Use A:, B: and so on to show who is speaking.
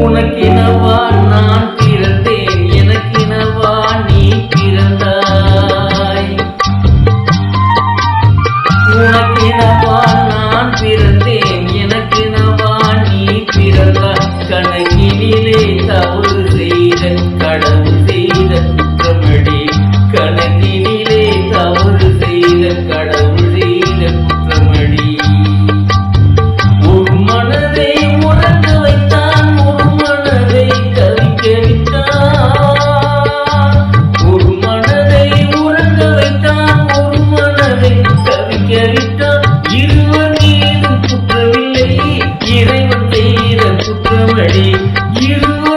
A: உனக்கினவா நான் செய்யவிட்டால் இருவர் மீதும் குற்றமில்லை. இறைவன் செய்த குற்றமடி. இருவர்